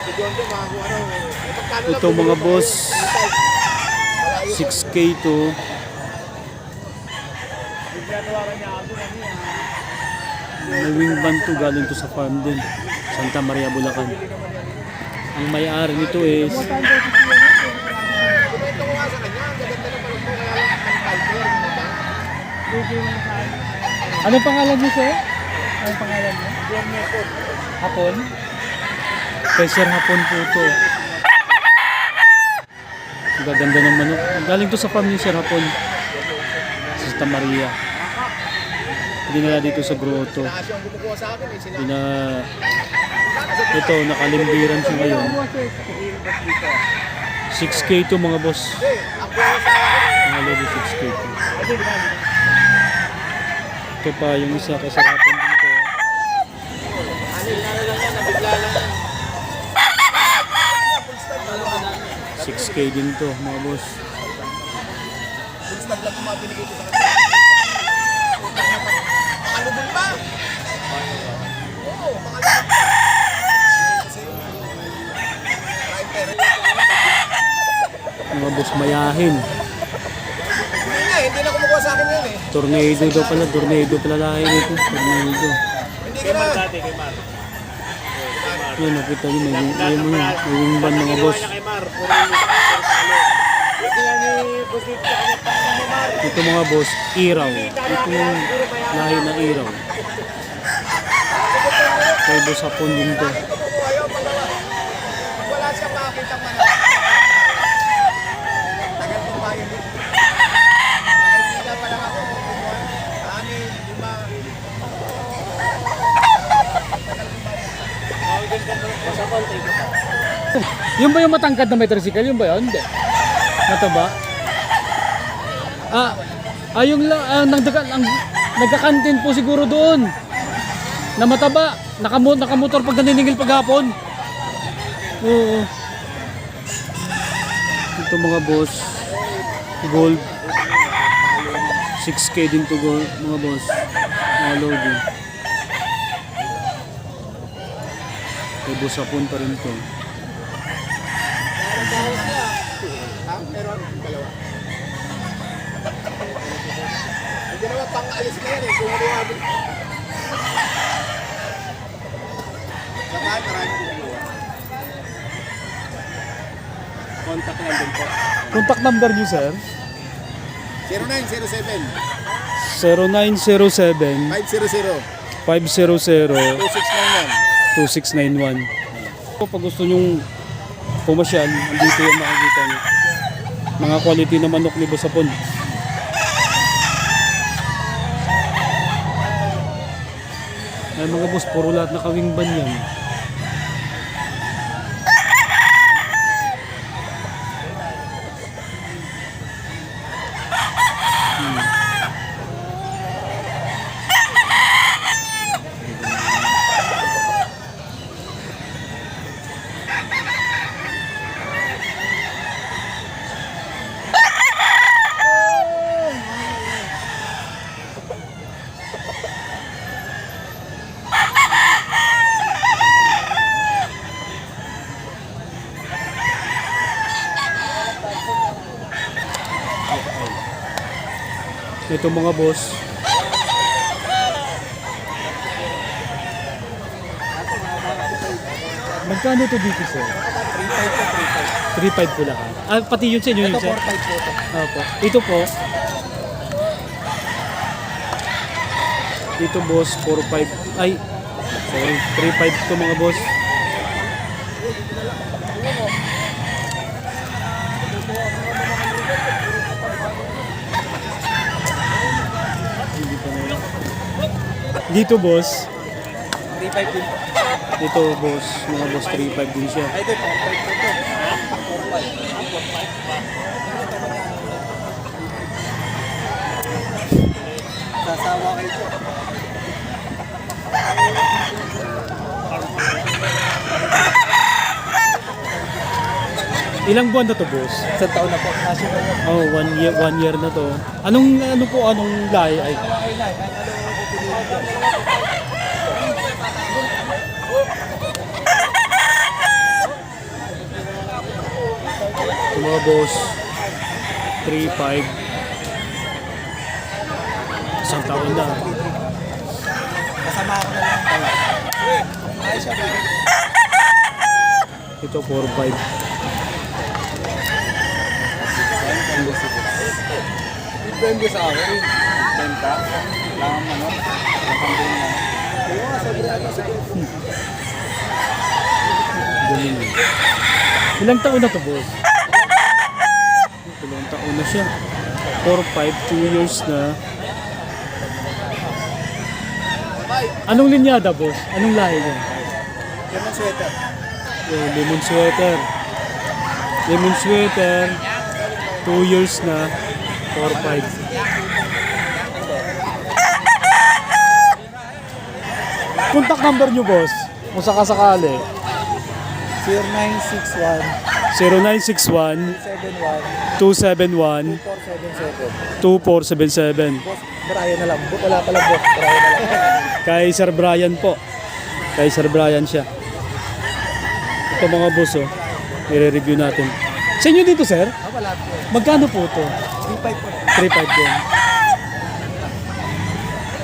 Ito mga boss, 6K to. May van to galing to sa farm din. Santa Maria, Bulacan. Ang may-ari nito is Anong pangalan niyo, sir? Anong pangalan niyo? Hapon? Sir Hapon po ito. Gaganda ng manok. Galing to sa farm ni Sir Hapon. Sa Santa Maria. Dinala dito sa grotto. Dina... Ito, nakalimbiran siya ngayon. 6K to mga boss. Mga lobo 6K to. Ito pa yung isa kasarapan dito. 6K din to mga boss. Mga boss mayahin. Hindi na kumukuha sa akin yun eh. Tornado daw pala, tornado pala lahi nito. Tornado. Hindi ka na. Yan, nakita nyo, may, may wingman mga boss. Ito mga boss, iraw. Ito yung lahi na iraw. Kay boss hapon din to. Wala siya makakita man. Tagal kumain. Yung ba yung matangkad na may? Yung ba yun? Hindi. Mataba? Ah, ah yung la, ah, nagdaga, ang, nagkakantin po siguro doon. Na mataba. Nakamu, nakamotor pag naniningil paghapon. Oo. Ito mga boss. Gold. 6K din to gold, mga boss. Mga logo. May busapon pa rin to. Pang-alis na yan eh. Kung ano yung Saka marami ginagawa. Contact lang din po. Contact number niyo, sir? 0907 0907 500 500 2691. 2691. Pag gusto nyong pumasyal, andito yung makikita nyo. Mga quality na manok ni Bosapon. Ay mga boss, puro lahat nakawingban yan. Ito mga boss. Magkano to dito sir? 3.5 po lahat. Ah, pati yun sa inyo yun Ito sir? 4-5 po ito. Opo. Ito po. Dito boss, 4.5. Ay, sorry. 3.5 to mga boss. Hindi pa na yun. Dito boss. 3-5 din. Dito boss. Mga boss 3.5 din siya. Ay, ito 4-5 po ito. Sasawa kayo po. Ilang buwan na to boss? Isang taon na po. National na. Oh, one year, one year na to. Anong, ano po, anong lahi? Ay, mga boss. 3-5. Isang taon na. Kasama ako na lang pala. Ay, siya? Ito 4-5. Depende sa akin. Benta. Lang ano. Nakambing na. Oo nga, sobrang ano sa. Ilang taon na to boss? Ilang taon na siya. 4-5, 2 years na. Anong linyada boss? Anong lahi niya? Ang sweater. Yung lemon sweater. Lemon sweater. 2 years na. 4-5. Contact number nyo boss. Kung sakasakali. 0961 0961 71 271 477. 2477. Boss, Brian na lang. Wala pala boss. Brian na lang. Kay Sir Brian po. Kay Sir Brian siya. Ito mga boss oh. I-review natin. Sa inyo dito sir? Ah, wala po. Magkano po ito? 35 po. 3.5 din.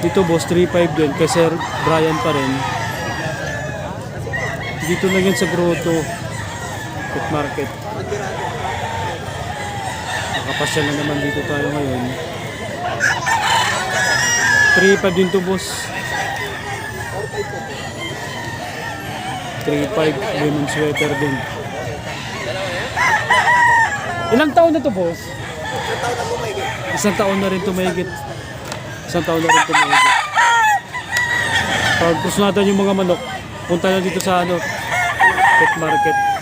Dito boss, 3.5 din. Kay Sir Brian pa rin. Dito na yun sa Grotto. Pet Market. Nakapasyal na naman dito tayo ngayon. 3.5 din to boss. 3.5 lemon sweater din. Ilang taon na to boss? Isang taon na rin tumahigit. Isang taon na rin tumahigit. Pag gusto natin yung mga manok, punta na dito sa ano, pet market.